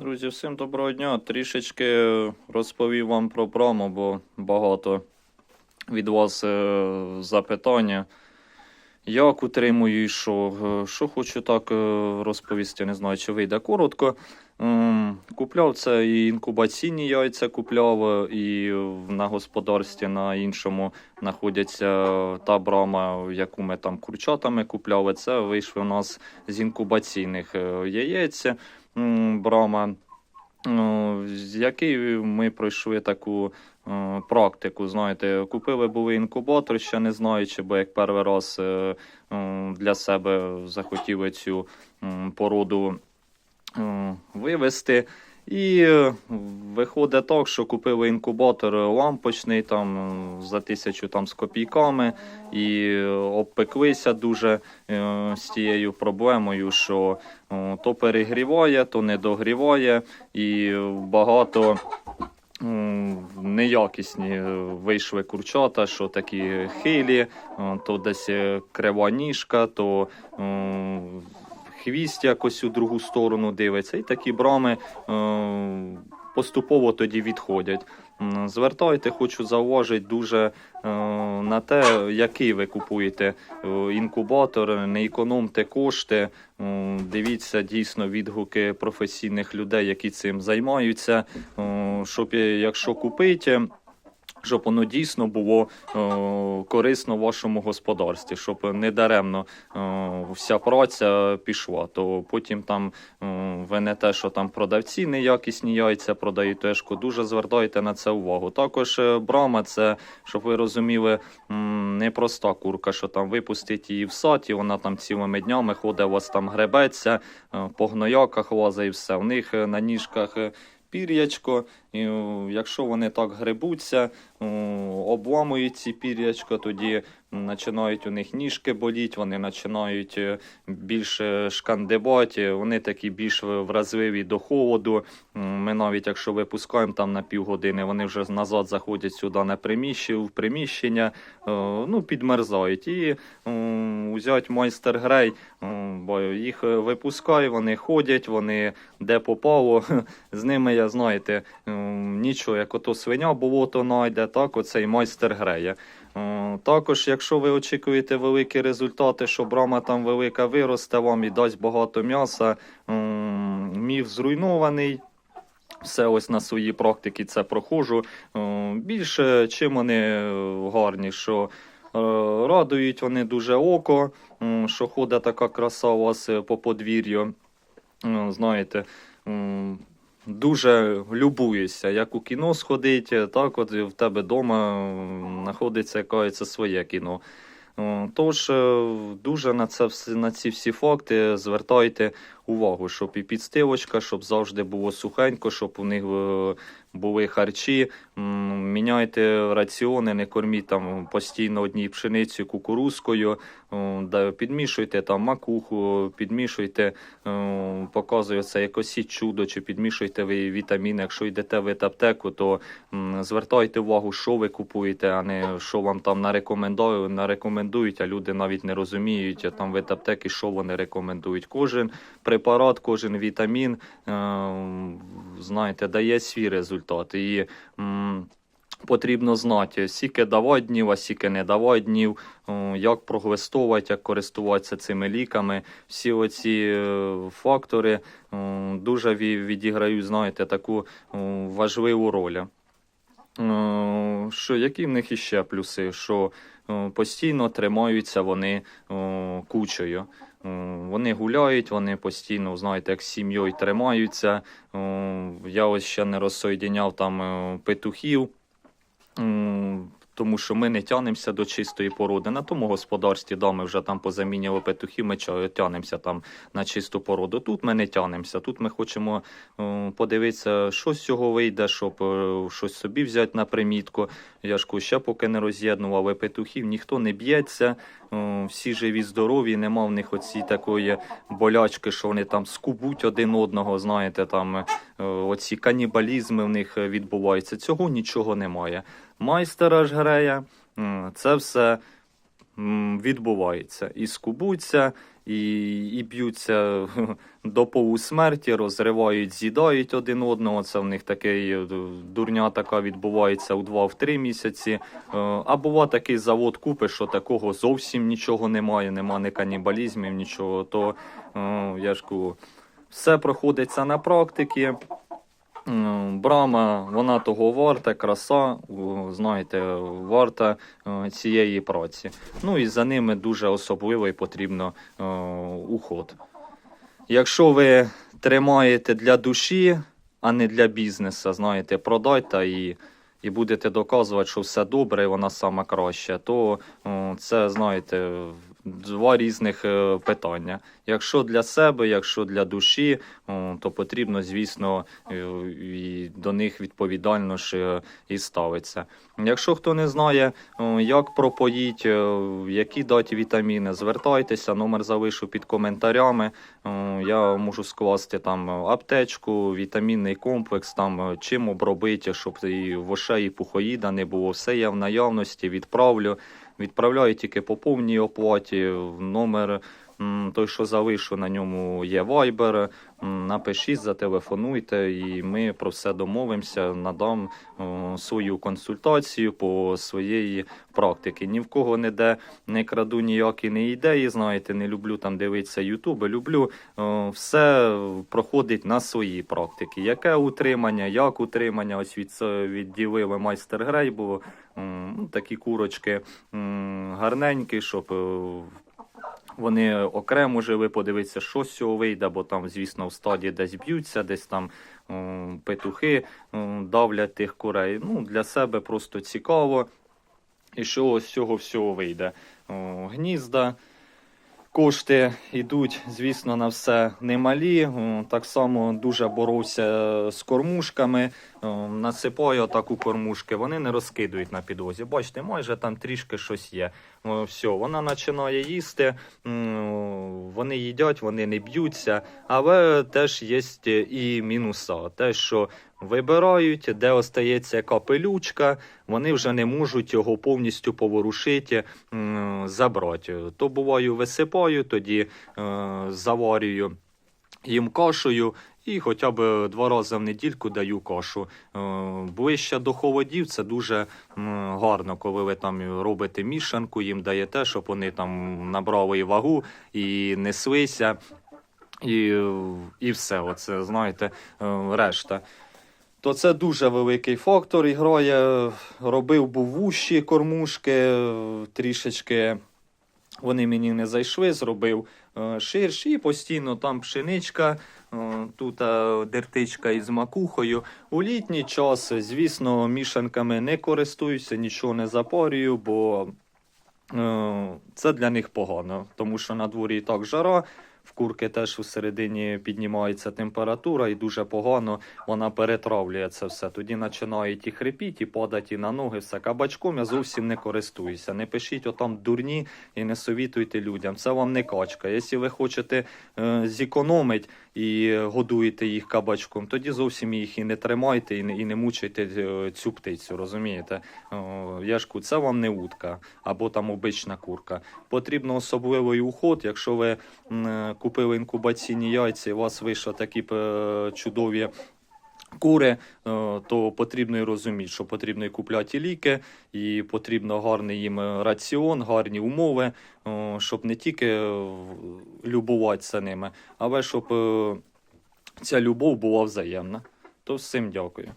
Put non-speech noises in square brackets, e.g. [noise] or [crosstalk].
Друзі, всім доброго дня. Трішечки розповів вам про промо, бо багато від вас е, запитання. Як утримую і що? Е, Що хочу так е, розповісти, не знаю, чи вийде коротко. Купляв це і інкубаційні яйця купляв, е, і на господарстві на іншому знаходяться та брама, яку ми там курчатами купляли. Це вийшли у нас з інкубаційних е, яєць. М, Брама, ну, з який ми пройшли таку е, практику. Знаєте, купили були інкубатор, ще не знаючи, бо як перший раз е, е, для себе захотіли цю породу вивести. І е, виходить так, що купили інкубатор лампочний там е, за тисячу там з копійками, і е, обпеклися дуже з тією проблемою, що то перегріває, то не догріває, і багато неякісні вийшли курчата, що такі хилі, то десь крива ніжка, то хвіст якось у другу сторону дивиться, і такі брами е, поступово тоді відходять. Звертайте, хочу зауважити дуже е, на те, який ви купуєте е, інкубатор, не економте кошти. Дивіться дійсно відгуки професійних людей, які цим займаються. Щоб якщо купити. Щоб воно дійсно було е, корисно вашому господарстві, щоб не даремно е, вся праця пішла. То потім там е, ви не те, що там продавці неякісні яйця продають, тежко дуже звертайте на це увагу. Також брама, це щоб ви розуміли, не проста курка, що там випустить її в сад, і вона там цілими днями ходить, у вас там гребеться, по гнояках лазить все. В них на ніжках. Пір'ячко, і якщо вони так гребуться, о, обламують ці пір'ячко, тоді починають у них ніжки боліти, вони починають е, більше шкандибати, вони такі більш вразливі до холоду. Ми навіть якщо випускаємо там на півгодини, вони вже назад заходять сюди на приміщення, в приміщення, е, ну, підмерзають. І взять майстер грей, бо їх е, випускає, вони ходять, вони де попало. [laughs] З ними, я знаєте, нічого, як ото свиня болото найде, так оцей майстер греє. Також, якщо ви очікуєте великі результати, що брама там велика виросте вам і дасть багато м'яса, міф зруйнований. Все ось на своїй практиці це проходжу. Більше чим вони е, гарні, що е, радують вони дуже око, що ходить така краса у вас е, по подвір'ю. Знаєте, дуже любуюся, як у кіно сходить, так от в тебе вдома знаходиться якесь своє кіно. Тож е, дуже на це на ці всі факти звертайте увагу, щоб і підстилочка, щоб завжди було сухенько, щоб у них е, були харчі. Міняйте раціони, не корміть там постійно одній пшеницею, кукурузкою, е, підмішуйте там макуху, підмішуйте, е, показує це якось чудо, чи підмішуйте ви вітаміни. Якщо йдете в аптеку, то звертайте увагу, що ви купуєте, а не що вам там нарекомендують, а люди навіть не розуміють там в аптеки, що вони рекомендують. Кожен препарат, кожен вітамін, е, знаєте, дає свій результат. І потрібно знати, скільки давати днів, а скільки не давати днів, е, як прогвестовувати, як користуватися цими ліками. Всі оці е, фактори дуже відіграють, знаєте, таку важливу роль. Що, які в них іще плюси? Що постійно тримаються вони кучею. Е, Вони гуляють, вони постійно, знаєте, як з сім'єю тримаються. Е, Я ось ще не розсоєдіняв там е, петухів. Тому що ми не тянемося до чистої породи. На тому господарстві, да, ми вже там позамінювали петухів, ми тянемося там на чисту породу. Тут ми не тянемося. Тут ми хочемо подивитися, що з цього вийде, щоб щось собі взяти на примітку. Я ж куща поки не роз'єднували петухів, ніхто не б'ється, всі живі, здорові, нема в них оці такої болячки, що вони там скубуть один одного, знаєте, там е, оці канібалізми в них відбуваються. Цього нічого немає. Майстера ж грея, це все відбувається. І скубуться, і, і б'ються [laughs] до полусмерті, розривають, з'їдають один одного. Це в них такий е, дурня така відбувається у 2-3 місяці. Е, А бува такий завод купиш, що такого зовсім нічого немає, нема ні канібалізмів, нічого. То е, я ж кажу, все проходиться на практиці. М, Брама, вона того варта, краса, знаєте, варта е, цієї праці. Ну і за ними дуже особливо і потрібно е, уход. Якщо ви тримаєте для душі, а не для бізнесу, знаєте, продайте і, і будете доказувати, що все добре, і вона сама краща, то це, знаєте, два різних е, питання. Якщо для себе, якщо для душі, то потрібно, звісно, е, і до них відповідально ж е, і ставитися. Якщо хто не знає, як пропоїть, які дати вітаміни, звертайтеся, номер залишу під коментарями. Я можу скласти там аптечку, вітамінний комплекс, там чим обробити, щоб і вошей, і пухоїда не було. Все є в наявності, відправлю. Відправляю тільки по повній оплаті. В Номер той, що залишу, на ньому є Viber. Напишіть, зателефонуйте, і ми про все домовимося. Надам свою консультацію по своєї практики. Ні в кого не де не краду ніякі не ідеї. Знаєте, не люблю там дивитися Ютуби. Люблю все проходить на своїй практиці. Яке утримання, як утримання? Ось від це відділили майстер грей, було такі курочки гарненькі, щоб. Вони окремо жили, подивитися, що з цього вийде, бо там, звісно, в стаді десь б'ються, десь там петухи давлять тих курей. Ну, для себе просто цікаво. І що з цього всього вийде. Гнізда. Кошти йдуть, звісно, на все немалі. Так само дуже боровся з кормушками. Насипаю таку кормушки, вони не розкидують на підлозі. Бачите, майже там трішки щось є. Все, вона починає їсти, вони їдять, вони не б'ються, але теж є і мінуса. Те, що вибирають, де остається яка пилючка, вони вже не можуть його повністю поворушити, забрати. То буваю висипаю, тоді е, заварюю їм кашею. І хоча б два рази в недільку даю кашу. Е, Ближче до холодів це дуже гарно, коли ви там робите мішанку, їм даєте, щоб вони там набрали вагу і неслися, і, і все. Оце, знаєте, е, решта. То це дуже великий фактор і грає. Робив був вущі кормушки е, трішечки. Вони мені не зайшли, зробив е, ширші, і постійно там пшеничка, е, тут е, дертичка із макухою. У літній час, звісно, мішанками не користуюся, нічого не запарюю, бо е, це для них погано, тому що на дворі і так жара. В курки теж у середині піднімається температура і дуже погано вона перетравлює це все. Тоді починають і хрипіти, і падати на ноги. Все кабачком я зовсім не користуюся. Не пишіть отам дурні і не совітуйте людям. Це вам не качка. Якщо ви хочете е, зекономити і годуєте їх кабачком, тоді зовсім їх і не тримайте, і не, і не мучайте е, цю птицю. Розумієте? Яшку, це вам не утка або там обична курка. Потрібно особливий уход, якщо ви купили інкубаційні яйця, і у вас вийшли такі е, чудові. Кури, е, то потрібно і розуміти, що потрібно і купляти ліки, і потрібно гарний їм е, раціон, гарні умови, е, щоб не тільки любуватися ними, але щоб ця любов була взаємна. То всім дякую.